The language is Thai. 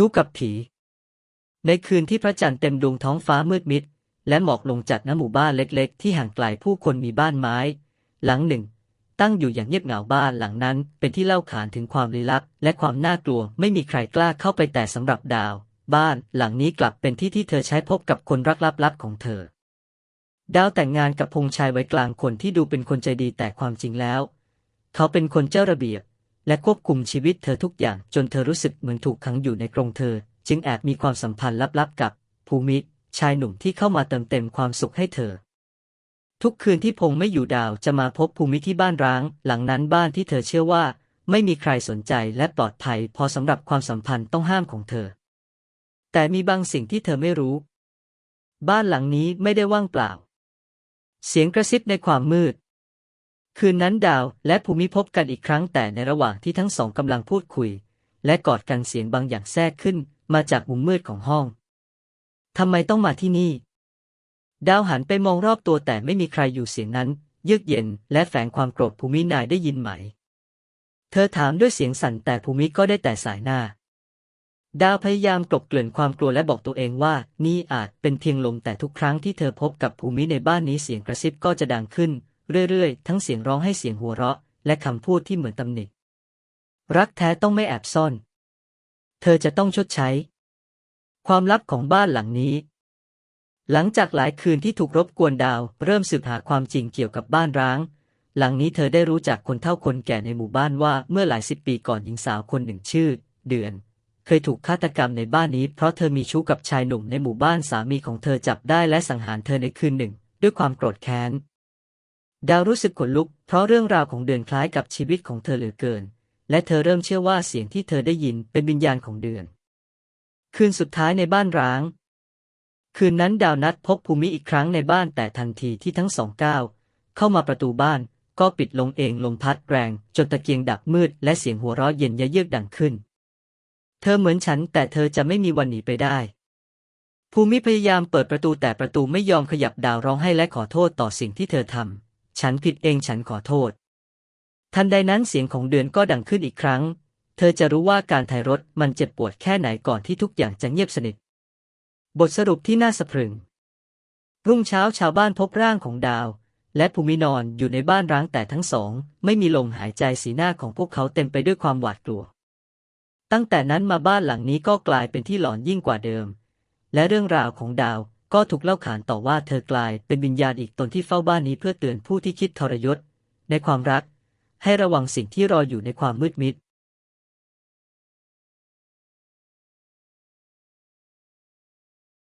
ชู้กับผี ในคืนที่พระจันทร์เต็มดวงท้องฟ้ามืดมิด และหมอกลงจัดณหมู่บ้านเล็กๆ ที่ห่างไกลผู้คนมีบ้านไม้ หลังหนึ่ง ตั้งอยู่อย่างเงียบเหงาบ้านหลังนั้น เป็นที่เล่าขานถึงความลี้ลับและความน่ากลัวไม่มีใครกล้าเข้าไปแต่สำหรับดาว บ้านหลังนี้กลับเป็นที่ที่เธอใช้พบกับคนรักลับๆของเธอ ดาวแต่งงานกับพงชายไว้กลางคนที่ดูเป็นคนใจดีแต่ความจริงแล้ว เขาเป็นคนเจ้าระเบียบ และควบคุมชีวิตเธอทุกอย่างจนเธอรู้สึกเหมือนถูกขังอยู่ในกรงเธอ จึงแอบมีความสัมพันธ์ลับๆกับ ภูมิ ชายหนุ่มที่เข้ามาเติมเต็มความสุขให้เธอ ทุกคืนที่พงไม่อยู่ดาวจะมาพบภูมิที่บ้านร้าง หลังนั้นบ้านที่เธอเชื่อว่า ไม่มีใครสนใจและปลอดภัยพอสำหรับความสัมพันธ์ต้องห้ามของเธอ แต่มีบางสิ่งที่เธอไม่รู้ บ้านหลังนี้ไม่ได้ว่างเปล่า เสียงกระซิบในความมืด คืนนั้นดาวและภูมิพบกันอีกครั้งแต่ในระหว่างที่ทั้งสองกำลังพูดคุย และกอดกันเสียงบางอย่างแทรกขึ้นมาจากมุมมืดของห้อง ทำไมต้องมาที่นี่ ดาวหันไปมองรอบตัวแต่ไม่มีใครอยู่เสียงนั้น เยือกเย็นและแฝงความโกรธภูมินายได้ยินไหม เธอถามด้วยเสียงสั่นแต่ภูมิก็ได้แต่สายหน้า ดาวพยายามกลบเกลื่อนความกลัวและบอกตัวเองว่า นี่อาจเป็นเพียงลมแต่ทุกครั้งที่เธอพบกับภูมิในบ้านนี้เสียงกระซิบก็จะดังขึ้น เรื่อยๆ ทั้งเสียงร้องให้เสียงหัวเราะ และคำพูดที่เหมือนตำหนิ รักแท้ต้องไม่แอบซ่อน เธอจะต้องชดใช้ ความลับของบ้านหลังนี้ หลังจากหลายคืนที่ถูกรบกวนดาว เริ่มสืบหาความจริงเกี่ยวกับบ้านร้าง หลังนี้เธอได้รู้จักคนเฒ่าคนแก่ในหมู่บ้านว่าเมื่อหลายสิบปีก่อนหญิงสาวคนหนึ่งชื่อ เดือนเคยถูกฆาตกรรมในบ้านนี้เพราะเธอมีชู้กับชายหนุ่มในหมู่บ้านสามีของเธอจับได้และสังหารเธอในคืนหนึ่ง ด้วยความโกรธแค้น ดาวรู้สึกขนลุก เพราะเรื่องราวของเดือนคล้ายกับชีวิตของเธอเหลือเกิน และเธอเริ่มเชื่อว่าเสียงที่เธอได้ยินเป็นวิญญาณของเดือน คืนสุดท้ายในบ้านร้าง คืนนั้นดาวนัดพบภูมิอีกครั้งในบ้านแต่ทันทีที่ทั้งสองก้าวเข้ามาประตูบ้านก็ปิดลงเองลมพัดแรงจนตะเกียงดับมืดและเสียงหัวเราะเย็นยะเยือกดังขึ้น เธอเหมือนฉันแต่เธอจะไม่มีวันหนีไปได้ ภูมิพยายามเปิดประตูแต่ประตูไม่ยอมขยับดาวร้องให้และขอโทษต่อสิ่งที่เธอทำ ฉันผิดเองฉันขอโทษ ทันใดนั้นเสียงของเดือนก็ดังขึ้นอีกครั้ง เธอจะรู้ว่าการไถ่รถมันเจ็บปวดแค่ไหนก่อนที่ทุกอย่างจะเงียบสนิท บทสรุปที่น่าสะพรึง รุ่งเช้าชาวบ้านพบร่างของดาว และภูมินอนอยู่ในบ้านร้างแต่ทั้งสอง ไม่มีลมหายใจสีหน้าของพวกเขาเต็มไปด้วยความหวาดกลัว ตั้งแต่นั้นมาบ้านหลังนี้ก็กลายเป็นที่หลอนยิ่งกว่าเดิม และเรื่องราวของดาว ก็ถูกเล่าขานต่อว่าเธอกลายเป็นวิญญาณอีกตนที่เฝ้าบ้านนี้เพื่อเตือนผู้ที่คิดทรยศในความรัก ให้ระวังสิ่งที่รออยู่ในความมืดมิด